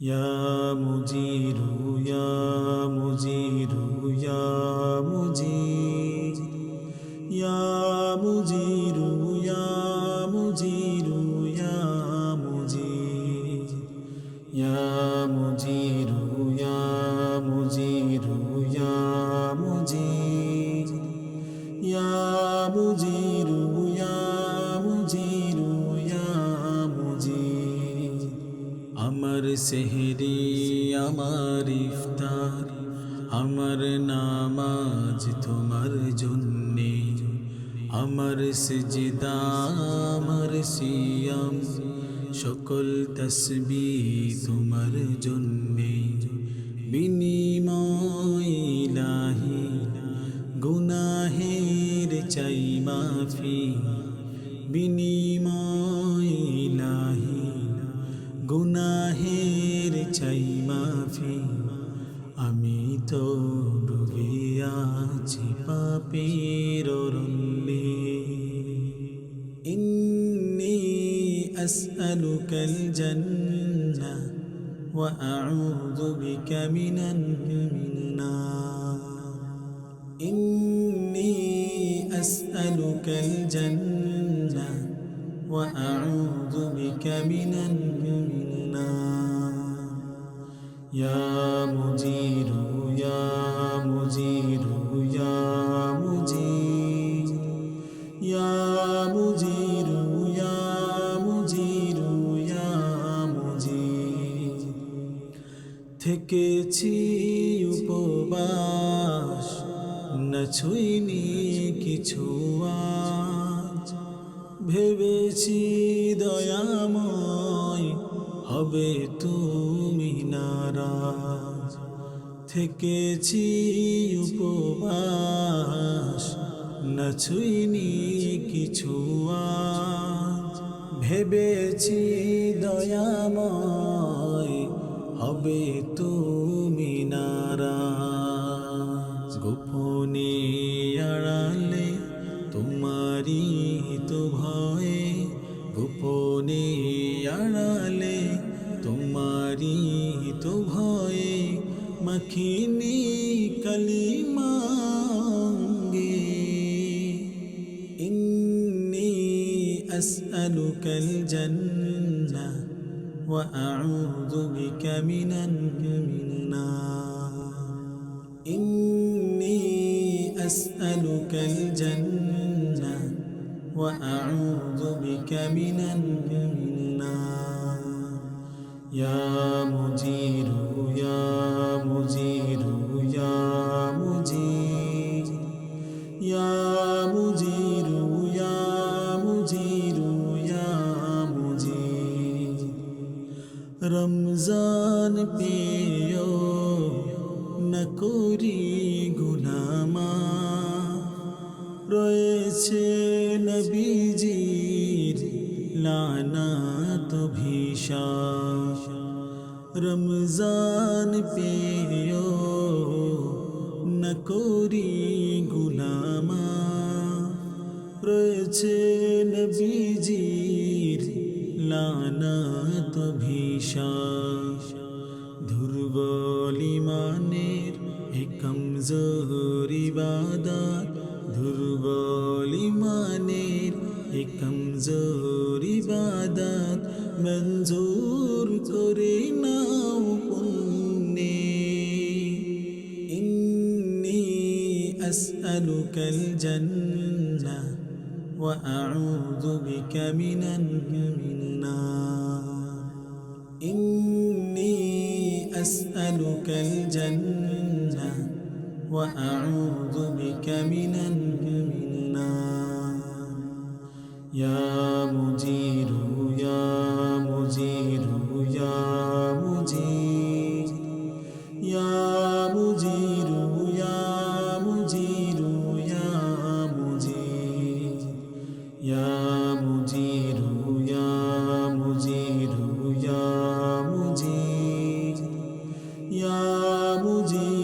يا مجير يا আমার সেহরি, আমার ইফতার, আমার নামাজ তোমার জন্যে, আমার সেজদা, আমার সিয়াম, সকল তসবি তোমার জন্যে। বিনিময় ইলাহি, গুনাহের চাই মাফি, বিনিময় خبير لي إني أسألك الجنة وأعوذ بك من النار إني أسألك الجنة وأعوذ بك من النار يا مجير থেকেছি উপবাস, না ছুইনি কিছু আজ। ভেবেছি দয়াময় হবে তুমি নারাজ। থেকেছি উপবাস, না ছুইনি কিছু আজ। ভেবেছি দয়াময় হবে তুমি নারা গোপনে আড়ালে তোমারই তো ভয়ে। গোপনে আড়ালে তোমারই তো ভয়ে। মাখিনি কালিমাঙ্গে ইন্নি আসআলুকাল জান্নাহ। وأعوذ بك من النار. إني أسألك الجنة وأعوذ بك من النار. يا مجير রমজান পেয় না করি গুনামা। রয়েছে নবীজির লানা তো ভীষা রমজান পেয় নানা তো ভিষা দুর্বলি মানের এ কমজোরি বাদাত দুর্বলি মানের এ কমজোরি বাদাত মঞ্জুর করে নাও পুণ্যে। ইন্নি আসআলুকাল জান্নাত وأعوذ بك من النار. إني أسألك الجنة وأعوذ بك من النار. يا ইয়া মুজিব